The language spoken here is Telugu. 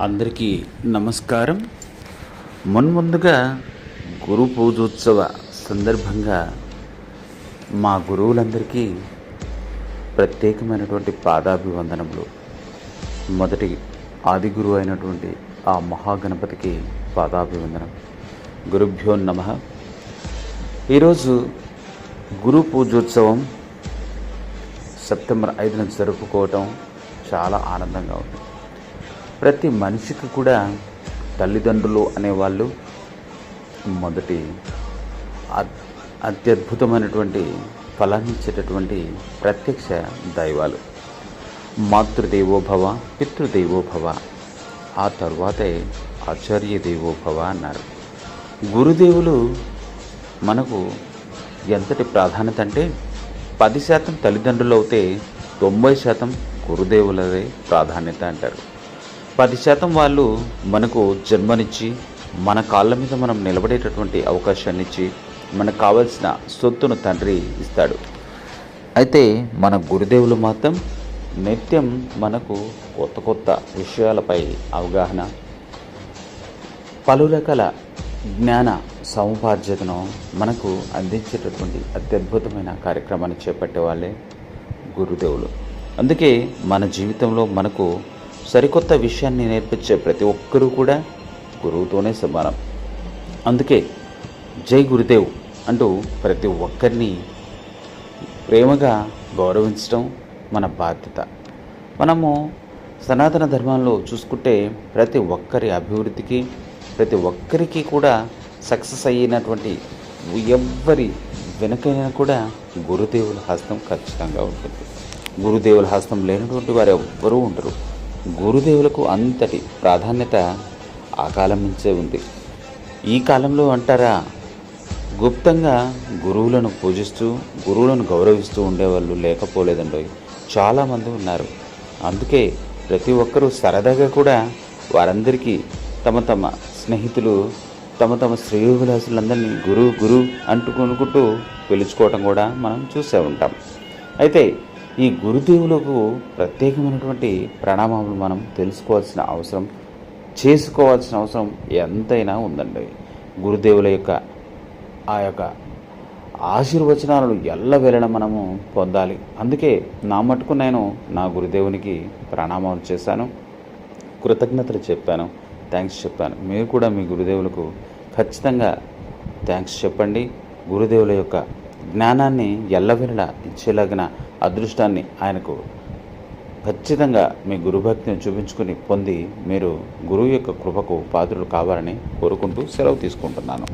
అందరికీ నమస్కారం. మున్ముందుగా గురు పూజోత్సవ సందర్భంగా మా గురువులందరికీ ప్రత్యేకమైనటువంటి పాదాభివందనములు. మొదటి ఆది గురువు అయినటువంటి ఆ మహాగణపతికి పాదాభివందనం. గురుభ్యో నమ. ఈరోజు గురు పూజోత్సవం సెప్టెంబర్ ఐదున జరుపుకోవటం చాలా ఆనందంగా ఉంది. ప్రతి మనిషికి కూడా తల్లిదండ్రులు అనేవాళ్ళు మొదటి అత్యద్భుతమైనటువంటి ఫలాన్నిచ్చేటటువంటి ప్రత్యక్ష దైవాలు. మాతృదేవోభవ పితృదేవోభవ ఆ తర్వాతే ఆచార్య దేవోభవ అన్నారు. గురుదేవులు మనకు ఎంతటి ప్రాధాన్యత అంటే పది శాతం తల్లిదండ్రులు అవుతే తొంభై శాతం గురుదేవులదే ప్రాధాన్యత అంటారు. పది శాతం వాళ్ళు మనకు జన్మనిచ్చి మన కాళ్ళ మీద మనం నిలబడేటటువంటి అవకాశాన్ని ఇచ్చి మనకు కావలసిన సొత్తును తండ్రి ఇస్తాడు. అయితే మన గురుదేవులు మాత్రం నిత్యం మనకు కొత్త కొత్త విషయాలపై అవగాహన పలు రకాల జ్ఞాన సముపార్జతను మనకు అందించేటటువంటి అత్యద్భుతమైన కార్యక్రమాన్ని చేపట్టే వాళ్ళే గురుదేవులు. అందుకే మన జీవితంలో మనకు సరికొత్త విషయాన్ని నేర్పించే ప్రతి ఒక్కరూ కూడా గురువుతోనే సమానం. అందుకే జై గురుదేవ్ అంటూ ప్రతి ఒక్కరిని ప్రేమగా గౌరవించడం మన బాధ్యత. మనము సనాతన ధర్మంలో చూసుకుంటే ప్రతి ఒక్కరి అభివృద్ధికి ప్రతి ఒక్కరికి కూడా సక్సెస్ అయినటువంటి ఎవ్వరి వెనుకైనా కూడా గురుదేవుల హస్తం ఖచ్చితంగా ఉంటుంది. గురుదేవుల హస్తం లేనటువంటి వారు ఎవ్వరూ ఉండరు. గురుదేవులకు అంతటి ప్రాధాన్యత ఆ కాలం నుంచే ఉంది. ఈ కాలంలో అంటారా గుప్తంగా గురువులను పూజిస్తూ గురువులను గౌరవిస్తూ ఉండేవాళ్ళు లేకపోలేదండి. చాలామంది ఉన్నారు. అందుకే ప్రతి ఒక్కరూ సరదాగా కూడా వారందరికీ తమ తమ స్నేహితులు తమ తమ శ్రేయోభిలాసులందరినీ గురువు గురు అంటుకొనుకుంటూ పిలుచుకోవటం కూడా మనం చూసే ఉంటాం. అయితే ఈ గురుదేవులకు ప్రత్యేకమైనటువంటి ప్రణామాలు మనం తెలుసుకోవాల్సిన అవసరం చేసుకోవాల్సిన అవసరం ఎంతైనా ఉందండి. గురుదేవుల యొక్క ఆ యొక్క ఆశీర్వచనాలను ఎల్లవేళ మనము పొందాలి. అందుకే నా మటుకు నేను నా గురుదేవునికి ప్రణామాలు చేశాను కృతజ్ఞతలు చెప్పాను. థ్యాంక్స్ చెప్పాను. మీరు కూడా మీ గురుదేవులకు ఖచ్చితంగా థ్యాంక్స్ చెప్పండి. గురుదేవుల యొక్క జ్ఞానాన్ని ఎల్లవేళలా ఇచ్చేలాగిన అదృష్టాన్ని ఆయనకు ఖచ్చితంగా మీ గురుభక్తిని చూపించుకుని పొంది మీరు గురువు యొక్క కృపకు పాత్రులు కావాలని కోరుకుంటూ సెలవు తీసుకుంటున్నాను.